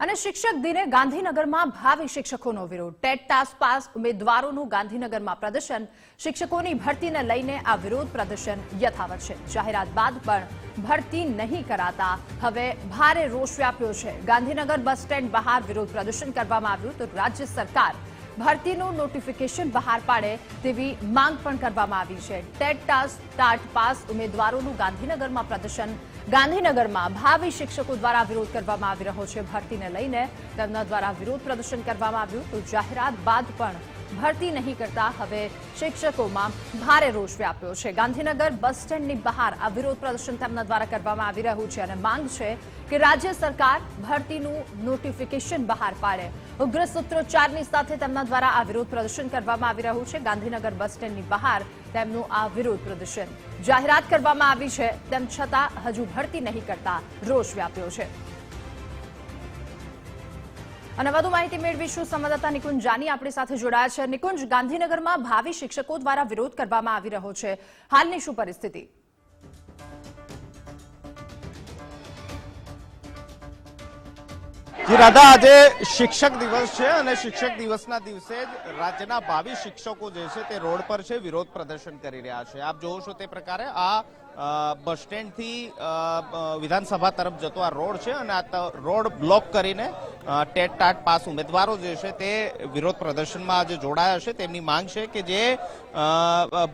અને શિક્ષક દિને ગાંધીનગરમાં ભાવિ શિક્ષકોનો વિરોધ. ટેટ ટાસ્ક પાસ ઉમેદવારોનું ગાંધીનગરમાં પ્રદર્શન, શિક્ષકોની ભરતીને લઈને આ વિરોધ પ્રદર્શન યથાવત છે. જાહેરાત બાદ પણ ભરતી નહીં કરાતા હવે ભારે રોષ વ્યાપ્યો છે. ગાંધીનગર બસ સ્ટેન્ડ બહાર વિરોધ પ્રદર્શન કરવામાં આવ્યું તો રાજ્ય સરકાર ભરતીનું નોટિફિકેશન બહાર પાડે તેવી માંગ પણ કરવામાં આવી છે. ટેટ ટાસ્ક ટાટ પાસ ઉમેદવારોનું ગાંધીનગરમાં પ્રદર્શન ગાંધીનગરમાં ભાવિ શિક્ષકો દ્વારા વિરોધ કરવામાં આવી રહ્યો છે. ભરતીને લઈને તેમના દ્વારા વિરોધ પ્રદર્શન કરવામાં આવ્યું તો જાહેરાત બાદ પણ ભરતી નહીં કરતા હવે શિક્ષકોમાં ભારે રોષ વ્યાપ્યો છે. ગાંધીનગર બસ સ્ટેન્ડની બહાર આ વિરોધ પ્રદર્શન તેમના દ્વારા કરવામાં આવી રહ્યું છે અને માંગ છે કે રાજ્ય સરકાર ભરતીનું નોટિફિકેશન બહાર પાડે. ઉગ્ર સૂત્રોચ્ચારની સાથે તેમના દ્વારા આ વિરોધ પ્રદર્શન કરવામાં આવી રહ્યું છે. ગાંધીનગર બસ સ્ટેન્ડની બહાર તેમનું આ વિરોધ પ્રદર્શન જાહેરાત કરવામાં આવી છે. તેમ છતાં હજુ ભરતી નહીં કરતા રોષ વ્યાપ્યો છે. અને વધુ માહિતી મેળવીશું. સંવાદદાતા નિકુંજ જાની આપણી સાથે જોડાયા છે. નિકુંજ, ગાંધીનગરમાં ભાવિ શિક્ષકો દ્વારા વિરોધ કરવામાં આવી રહ્યો છે. હાલની શું પરિસ્થિતિ? જી આજે શિક્ષક દિવસ છે અને શિક્ષક દિવસના દિવસે જ રાજ્યના ભાવિ શિક્ષકો જે છે તે રોડ પર છે, વિરોધ પ્રદર્શન કરી રહ્યા છે. આપ જોવો છો તે પ્રકારે આ બસ સ્ટેન્ડથી વિધાનસભા તરફ જતો આ રોડ છે અને આ રોડ બ્લોક કરીને ટેટ ટાટ પાસ ઉમેદવારો જે છે તે વિરોધ પ્રદર્શનમાં આજે જોડાયા છે. તેમની માંગ છે કે જે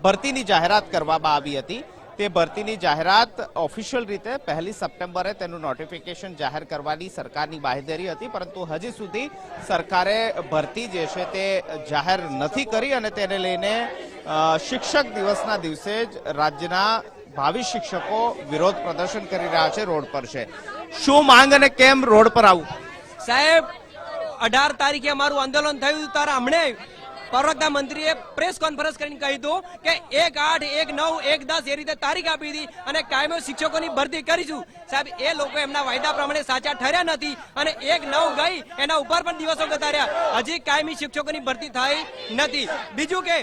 ભરતીની જાહેરાત કરવામાં આવી હતી. તે ભરતીની જાહેરાત ઓફિશિયલ રીતે પહેલી સપ્ટેમ્બરે તેનું નોટિફિકેશન જાહેર કરવાની સરકારની બાહેધરી હતી, પરંતુ હજી સુધી સરકારે ભરતી જે છે તે જાહેર નથી કરી અને તેને લઈને શિક્ષક દિવસના દિવસે જ રાજ્યના ભાવિ શિક્ષકો વિરોધ પ્રદર્શન કરી રહ્યા છે રોડ પર છે. શું માંગ અને કેમ રોડ પર આવું? સાહેબ, અઢાર તારીખે અમારું આંદોલન થયું ત્યારે હમણે પ્રવક્તા મંત્રીએ પ્રેસ કોન્ફરન્સ કરીને કહ્યું કે એક આઠ, એક નવ, એક દસ એ રીતે તારીખ આપી હતી અને કાયમી શિક્ષકોની ભરતી કરીશું. સાહેબ, એ લોકો એમના વાયદા પ્રમાણે સાચા ઠર્યા નથી અને એક નવ ગઈ, એના ઉપર પણ દિવસો જતા રહ્યા હજી કાયમી શિક્ષકોની ભરતી થઈ નથી. બીજું કે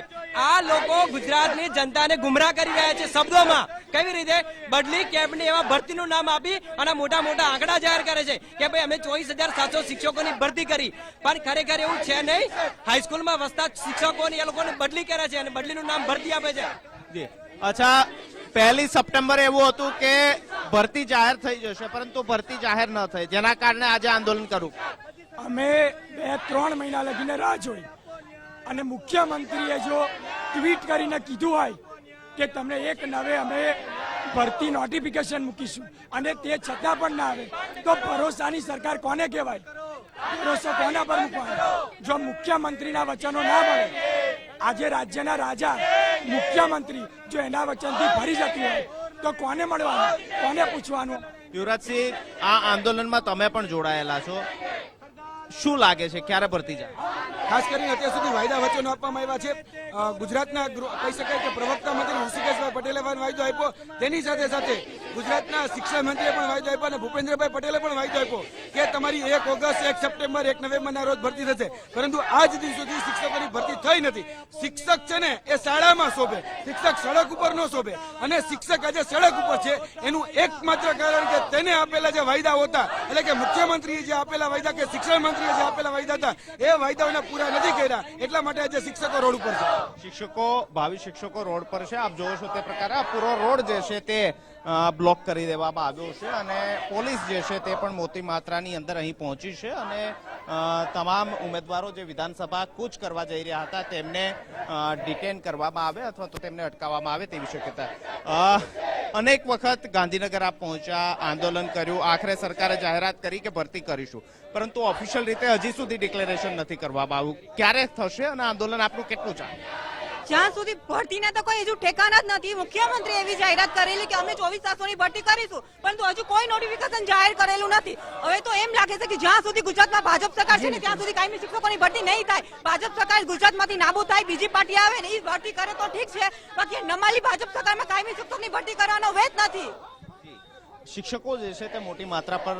આ લોકો ગુજરાતની જનતાને ગુમરાહ કરી રહ્યા છે શબ્દોમાં. કેવી રીતે? બદલી કેબની એવા ભરતીનું નામ આપી અને મોટા મોટા આંકડા જાહેર કરે છે કે ભાઈ અમે ચોવીસ હજાર સાતસો શિક્ષકોની ભરતી કરી. પણ ખરેખર એવું છે નહીં. હાઈસ્કૂલમાં વસતા શિક્ષકોની એ લોકોને બદલી કરે છે અને બદલીનું નામ ભરતી આપે છે. જી. અચ્છા પહેલી સપ્ટેમ્બરે એવું હતું કે ભરતી જાહેર થઈ જશે પરંતુ ભરતી જાહેર ન થઈ. જેના કારણે આજે આંદોલન કરું. અમે બે ત્રણ મહિના લગીને રાહ જોઈ. અને મુખ્યમંત્રીએ જો ટ્વીટ કરીને કીધું હોય કે તમને એક નવે અમે ભરતી નોટિફિકેશન મૂકીશું. અને તે છતાં પણ ના આવે. તો ભરોસાની સરકાર કોને કહેવાય? ભરોસો કોના પર મૂકવાનો? જો મુખ્યમંત્રીના વચનો ના મળે, આજે રાજ્યના રાજા, મુખ્યમંત્રી જો એના વચનથી ભરી જતી હોય, તો કોને મળવાનું? કોને પૂછવાનું? યુવરાજસિંહ, આ આંદોલનમાં તમે પણ જોડાયેલા છો. શું લાગે છે? ક્યારે ભરતી જાય? ખાસ કરીને અત્યાર સુધી વાયદા વચનો આપવામાં આવ્યા છે. ગુજરાતના કહી શકાય કે પ્રવક્તા મંત્રી ઋષિકેશભાઈ પટેલે પણ વાયદો આપ્યો. તેની સાથે સાથે ગુજરાતના શિક્ષણ મંત્રીએ પણ વાયદો આપ્યો અને ભૂપેન્દ્રભાઈ પટેલે પણ વાયદો આપ્યો કે તમારી એક ઓગસ્ટ, એક સપ્ટેમ્બર, એક નવેમ્બરના રોજ ભરતી થશે. પરંતુ આજ દિન સુધી શિક્ષકોની ભરતી થઈ નથી. શિક્ષક છે ને એ શાળામાં શોભે. શિક્ષક સડક ઉપર ન શોભે. અને શિક્ષક આજે સડક ઉપર છે. એનું એકમાત્ર કારણ કે તેને આપેલા જે વાયદા હતા, એટલે કે મુખ્યમંત્રીએ જે આપેલા વાયદા કે શિક્ષણ મંત્રીએ જે આપેલા વાયદા હતા, એ વાયદાઓને પૂરા નથી કર્યા. એટલા માટે આજે શિક્ષકો રોડ ઉપર છે. શિક્ષકો, ભાવિ શિક્ષકો રોડ પર છે. આપ જોવો તે પ્રકારે આ પૂરો રોડ જે છે તે બ્લોક કરી દેવામાં આવ્યો છે અને પોલીસ જે છે તે પણ મોટી માત્રાની અંદર અહીં પહોંચી છે અને તમામ ઉમેદવારો જે વિધાનસભા કૂચ કરવા જઈ રહ્યા હતા તેમને ડિટેન કરવામાં આવે અથવા તો તેમને અટકાવવામાં આવે તેવી શક્યતા. અનેક વખત ગાંધીનગર આપ પહોંચ્યા, આંદોલન કર્યું, આખરે સરકારે જાહેરાત કરી કે ભરતી કરીશું. પરંતુ ઓફિશિયલ રીતે હજી સુધી ડિક્લેરેશન નથી કરવામાં આવ્યું. ક્યારે થશે અને આંદોલન આપણું કેટલું ચાલે? જ્યાં સુધી ભરતીના તો કોઈ હજુ ઠેકાના જ નથી. મુખ્યમંત્રી એવી જાહેરાત કરેલી કે અમે ચોવીસ તાસોની ભરતી કરીશું, પરંતુ હજુ કોઈ નોટિફિકેશન જાહેર કરેલું નથી. હવે તો એમ લાગે છે કે જ્યાં સુધી ગુજરાતમાં ભાજપ સરકાર છે ને, ત્યાં સુધી કાયમી શિક્ષકોની ભરતી નહીં થાય. ભાજપ સરકાર ગુજરાતમાંથી નાબૂદ થાય, બીજી પાર્ટી આવે ને એ ભરતી કરે તો ઠીક છે. બાકી નમાલી ભાજપ સરકારમાં કાયમી શિક્ષકની ભરતી કરવાનો વેત નથી. શિક્ષકો જે છે તે મોટી માત્રા પર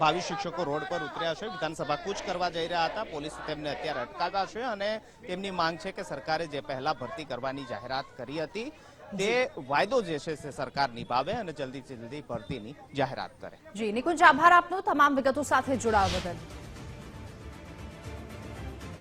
ભાવિ શિક્ષકો રોડ પર ઉતર્યા છે. વિધાનસભા કૂચ કરવા જઈ રહ્યા હતા. પોલીસે તેમને અત્યારે અટકાવ્યા છે અને તેમની માંગ છે કે સરકારે જે પહેલા ભરતી કરવાની જાહેરાત કરી હતી, તે વાયદો જે છે તે સરકાર નિભાવે અને જલ્દીથી જલ્દી ભરતીની જાહેરાત કરે. જી, નિકુંજ, આભાર આપનો. તમામ વિગતો સાથે જોડાવા બદલ.